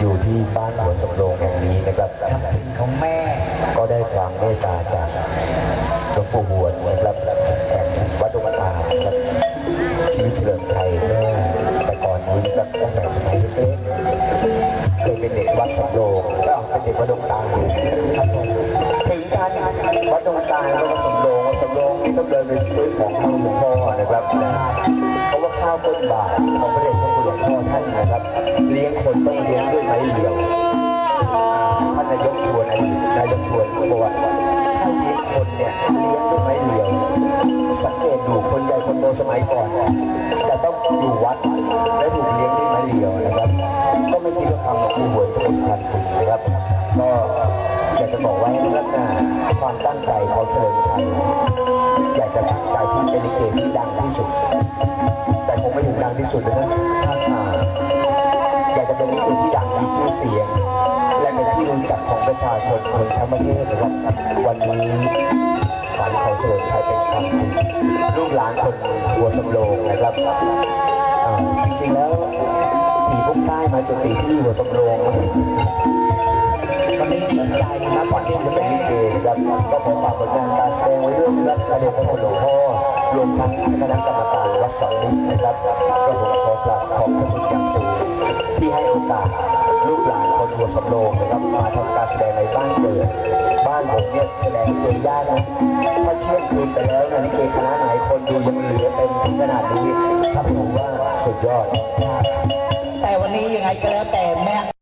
อยู่ที่บ้านหัวสำโรงแห่งนี้นะครับของแม่ ก็ได้ความเมตตาจากหลวงปู่หวนนะครับแห่งวัดดงตาครับชีวิตเฉลิมไทยเมื่อแต่ก่อนนี้นะครับตั้งแต่สมัยเล็กๆเคยเป็นเด็กวัดสำโรงก็เป็นเด็กวัดดงตาครับผมถึงการวัดดงตาแล้วก็สำโรงวัดสำโรงนี่ต้องเดินไปซื้อของให้หลวงพ่อนะครับเพราะว่า ข้าวต้นบาทของพระเดชพระคุณหลวงพ่อท่านนะครับ เลี้ยงคนต้องเลี้ยงด้วยไม้เหลียวท่านนายกชวนอดีตนายกชวนบอกว่าถ้าเลี้ยงคนเนี่ยเลี้ยงด้วยไม้เดียว สังเกตดูคนใหญ่คนโตสมัยก่อนจะต้องอยู่วัดและถูกเลี้ยงด้วยไม้เดียวนะครับ ก็ไม่คิดว่าทำหลวงปู่หวนจะเป็นพันจริงนะครับ ก็อยากจะบอกไว้นะครับนความตั้งใจของเฉลิมชัย เป็นลิเกที่ดังที่สุด แต่คงไม่ถึงดังที่สุดนะถ้าอ่าอยากจะเป็นลิเกที่ดังมีชื่อเสียง และเป็นที่รู้จักของประชาชนคนทั้งประเทศนะครับวันนี้ฝันของเฉลิมชัยเป็นความจริงลูกหลานคนหัวสำโรงนะครับจริงๆแล้วผีพุ่งใต้มาจุติที่หัวสำโรงมันไม่สนใจนะก่อนที่จะเป็นลิเกนะครับก็ขอฝากผลงานการแสดงไว้ด้วยนะครับกระเด็นพระคุณหลวงพ่อ รวมทั้งคณะกรรมการวัดสองนิดนะครับก็ผมขอกราบขอบพระคุณอย่างสูงที่ให้โอกาสลูกหลานคนหัวสำโรงนะครับมาทำการแสดงในบ้านเกิด บ้านผมเนี่ยแสดงเกินยากนะถ้าเที่ยงคืนไปแล้วนะนี่เกคณะไหนคนดูยังเหลือเต็มถึงขนาดนี้ถ้าผมว่าสุดยอด แต่วันนี้ยังไงก็แล้วแต่แม่